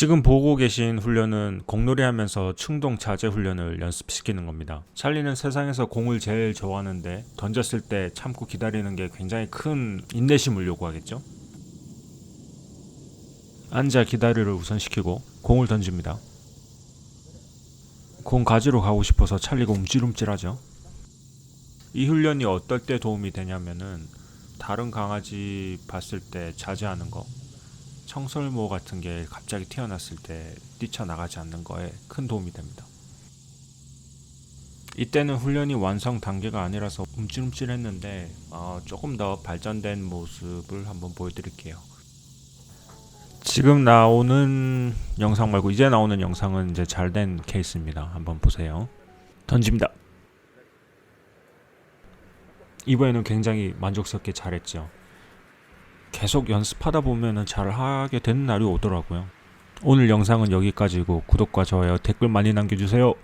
지금 보고 계신 훈련은 공놀이 하면서 충동 자제 훈련을 연습시키는 겁니다. 찰리는 세상에서 공을 제일 좋아하는데 던졌을 때 참고 기다리는 게 굉장히 큰 인내심을 요구하겠죠? 앉아 기다리를 우선시키고 공을 던집니다. 공 가지러 가고 싶어서 찰리가 움찔움찔하죠. 이 훈련이 어떨 때 도움이 되냐면은 다른 강아지 봤을 때 자제하는 거 청설모 같은 게 갑자기 태어났을 때 뛰쳐나가지 않는 거에 큰 도움이 됩니다. 이때는 훈련이 완성 단계가 아니라서 움찔움찔했는데 어, 조금 더 발전된 모습을 한번 보여드릴게요. 지금 나오는 영상 말고 이제 나오는 영상은 이제 잘 된 케이스입니다. 한번 보세요. 던집니다. 이번에는 굉장히 만족스럽게 잘했죠. 계속 연습하다 보면은 잘 하게 되는 날이 오더라고요. 오늘 영상은 여기까지고 구독과 좋아요, 댓글 많이 남겨주세요.